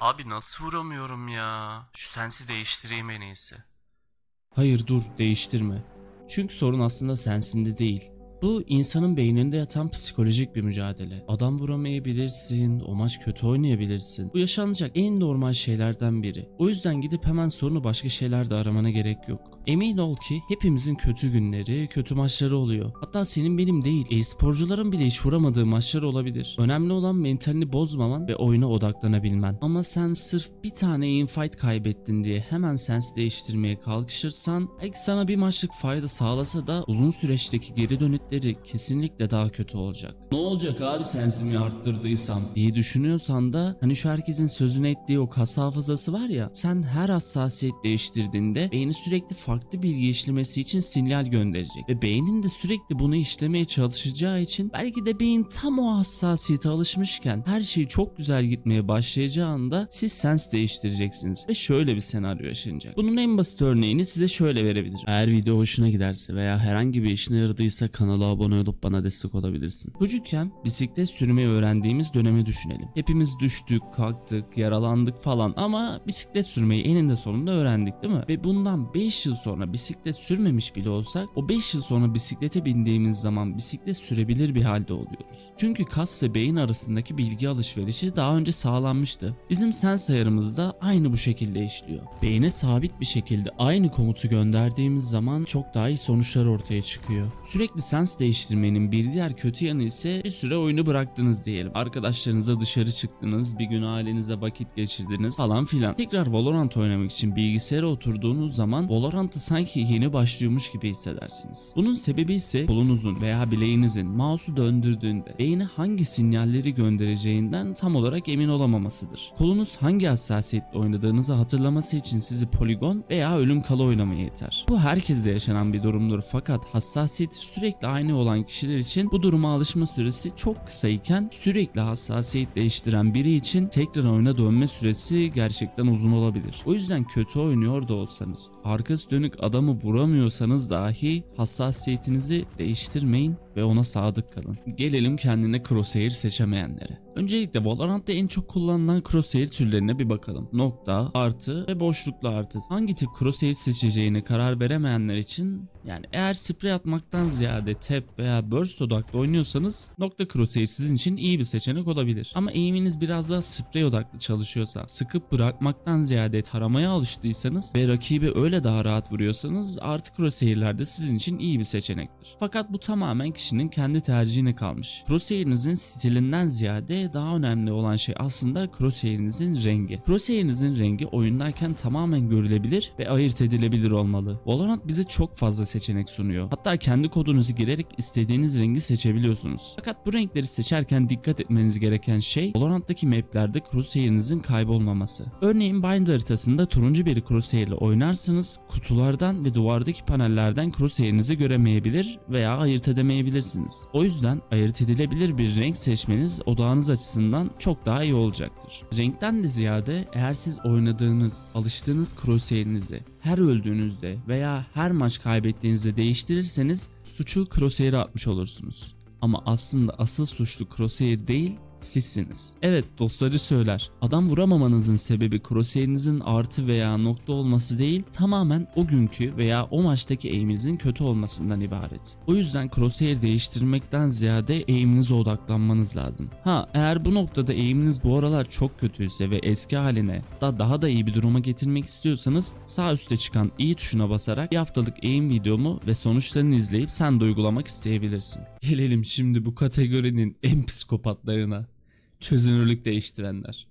Abi nasıl vuramıyorum ya? Şu sensi değiştireyim en iyisi. Hayır dur değiştirme. Çünkü sorun aslında sensinde değil. Bu insanın beyninde yatan psikolojik bir mücadele. Adam vuramayabilirsin, o maç kötü oynayabilirsin. Bu yaşanacak en normal şeylerden biri. O yüzden gidip hemen sorunu başka şeylerde aramana gerek yok. Emin ol ki hepimizin kötü günleri, kötü maçları oluyor. Hatta senin benim değil, e-sporcuların bile hiç vuramadığı maçlar olabilir. Önemli olan mentalini bozmaman ve oyuna odaklanabilmen. Ama sen sırf bir tane infight kaybettin diye hemen sens değiştirmeye kalkışırsan belki sana bir maçlık fayda sağlasa da uzun süreçteki geri dönütleri kesinlikle daha kötü olacak. Ne olacak abi sensimi arttırdıysam diye düşünüyorsan da hani şu herkesin sözünü ettiği o kas hafızası var ya sen her hassasiyet değiştirdiğinde beyni sürekli farklı bilgi işlemesi için sinyal gönderecek ve beynin de sürekli bunu işlemeye çalışacağı için belki de beyin tam o hassasiyete alışmışken her şey çok güzel gitmeye başlayacağı anda siz sens değiştireceksiniz ve şöyle bir senaryo yaşanacak. Bunun en basit örneğini size şöyle verebilirim. Eğer video hoşuna giderse veya herhangi bir işine yaradıysa kanala abone olup bana destek olabilirsin. Çocukken bisiklet sürmeyi öğrendiğimiz dönemi düşünelim. Hepimiz düştük, kalktık, yaralandık falan ama bisiklet sürmeyi eninde sonunda öğrendik değil mi? Ve bundan 5 yıl sonra bisiklet sürmemiş bile olsak o 5 yıl sonra bisiklete bindiğimiz zaman bisiklet sürebilir bir halde oluyoruz. Çünkü kas ve beyin arasındaki bilgi alışverişi daha önce sağlanmıştı. Bizim sens ayarımız aynı bu şekilde işliyor. Beyne sabit bir şekilde aynı komutu gönderdiğimiz zaman çok daha iyi sonuçlar ortaya çıkıyor. Sürekli sens değiştirmenin bir diğer kötü yanı ise bir süre oyunu bıraktınız diyelim. Arkadaşlarınıza dışarı çıktınız, bir gün ailenize vakit geçirdiniz falan filan. Tekrar Valorant oynamak için bilgisayara oturduğunuz zaman Valorant'ı sanki yeni başlıyormuş gibi hissedersiniz. Bunun sebebi ise kolunuzun veya bileğinizin mouse'u döndürdüğünde beyne hangi sinyalleri göndereceğinden tam olarak emin olamamasıdır. Kolunuz hangi hassasiyetle oynadığınızı hatırlaması için sizi poligon veya ölüm kalı oynamaya yeter. Bu herkeste yaşanan bir durumdur fakat hassasiyeti sürekli olan kişiler için bu duruma alışma süresi çok kısa iken sürekli hassasiyet değiştiren biri için tekrar oyuna dönme süresi gerçekten uzun olabilir. O yüzden kötü oynuyor da olsanız, arkası dönük adamı vuramıyorsanız dahi hassasiyetinizi değiştirmeyin ve ona sadık kalın. Gelelim kendine crosshair seçemeyenlere. Öncelikle Valorant'ta en çok kullanılan crosshair türlerine bir bakalım. Nokta, artı ve boşluklu artı. Hangi tip crosshair seçeceğine karar veremeyenler için yani eğer sprey atmaktan ziyade tap veya burst odaklı oynuyorsanız nokta crosshair sizin için iyi bir seçenek olabilir. Ama eğiminiz biraz daha sprey odaklı çalışıyorsa, sıkıp bırakmaktan ziyade taramaya alıştıysanız ve rakibi öyle daha rahat vuruyorsanız artı crosshair'ler de sizin için iyi bir seçenektir. Fakat bu tamamen kişinin kendi tercihine kalmış. Crosshair'inizin stilinden ziyade daha önemli olan şey aslında crosshair'inizin rengi. Crosshair'inizin rengi oyundayken tamamen görülebilir ve ayırt edilebilir olmalı. Valorant bize çok fazla seçenek sunuyor. Hatta kendi kodunuzu girerek istediğiniz rengi seçebiliyorsunuz. Fakat bu renkleri seçerken dikkat etmeniz gereken şey Valorant'taki maplerde crosshair'inizin kaybolmaması. Örneğin Bind haritasında turuncu bir crosshair ile oynarsanız kutulardan ve duvardaki panellerden crosshair'inizi göremeyebilir veya ayırt edemeyebilirsiniz. O yüzden ayırt edilebilir bir renk seçmeniz odağınız açısından çok daha iyi olacaktır. Renkten de ziyade eğer siz oynadığınız, alıştığınız crosshair'inizi her öldüğünüzde veya her maç kaybettiğinizde değiştirirseniz suçu crosshair'e atmış olursunuz. Ama aslında asıl suçlu crosshair değil sizsiniz. Evet dostları söyler. Adam vuramamanızın sebebi crosshair'inizin artı veya nokta olması değil tamamen o günkü veya o maçtaki aim'inizin kötü olmasından ibaret. O yüzden crosshair değiştirmekten ziyade aim'inize odaklanmanız lazım. Ha eğer bu noktada aim'iniz bu aralar çok kötüyse ve eski haline da daha da iyi bir duruma getirmek istiyorsanız sağ üstte çıkan i tuşuna basarak bir haftalık aim videomu ve sonuçlarını izleyip sen de uygulamak isteyebilirsin. Gelelim şimdi bu kategorinin en psikopatlarına. Çözünürlük değiştirenler.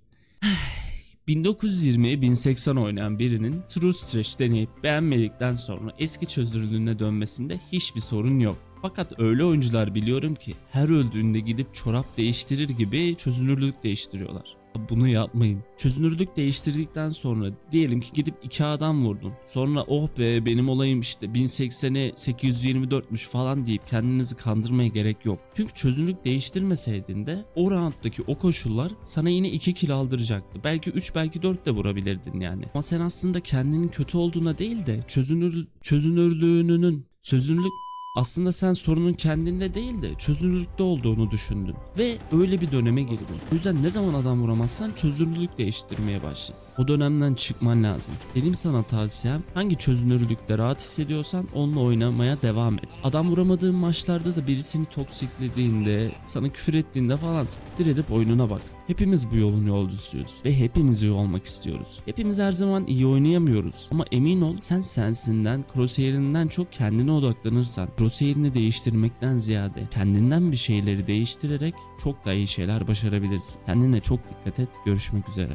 1920'ye 1080 oynayan birinin True Stretch deneyip beğenmedikten sonra eski çözünürlüğüne dönmesinde hiçbir sorun yok. Fakat öyle oyuncular biliyorum ki her öldüğünde gidip çorap değiştirir gibi çözünürlük değiştiriyorlar. Bunu yapmayın. Çözünürlük değiştirdikten sonra diyelim ki gidip iki adam vurdun. Sonra oh be benim olayım işte 1080'e 824'müş falan deyip kendinizi kandırmaya gerek yok. Çünkü çözünürlük değiştirmeseydin de o rounddaki o koşullar sana yine 2 kill aldıracaktı. Belki 3 belki 4 de vurabilirdin yani. Ama sen aslında kendinin kötü olduğuna değil de çözünür çözünürlüğünün çözünürlük Aslında sen sorunun kendinde değil de çözünürlükte olduğunu düşündün. Ve öyle bir döneme girdin. O yüzden ne zaman adam vuramazsan çözünürlük değiştirmeye başladın. O dönemden çıkman lazım. Benim sana tavsiyem hangi çözünürlükte rahat hissediyorsan onunla oynamaya devam et. Adam vuramadığın maçlarda da biri seni toksiklediğinde, sana küfür ettiğinde falan siktir edip oyununa bak. Hepimiz bu yolun yolcusuyuz ve hepimiz iyi olmak istiyoruz. Hepimiz her zaman iyi oynayamıyoruz ama emin ol sen sensinden, crosshair'inden çok kendine odaklanırsan, crosshair'ini değiştirmekten ziyade kendinden bir şeyleri değiştirerek çok daha iyi şeyler başarabilirsin. Kendine çok dikkat et. Görüşmek üzere.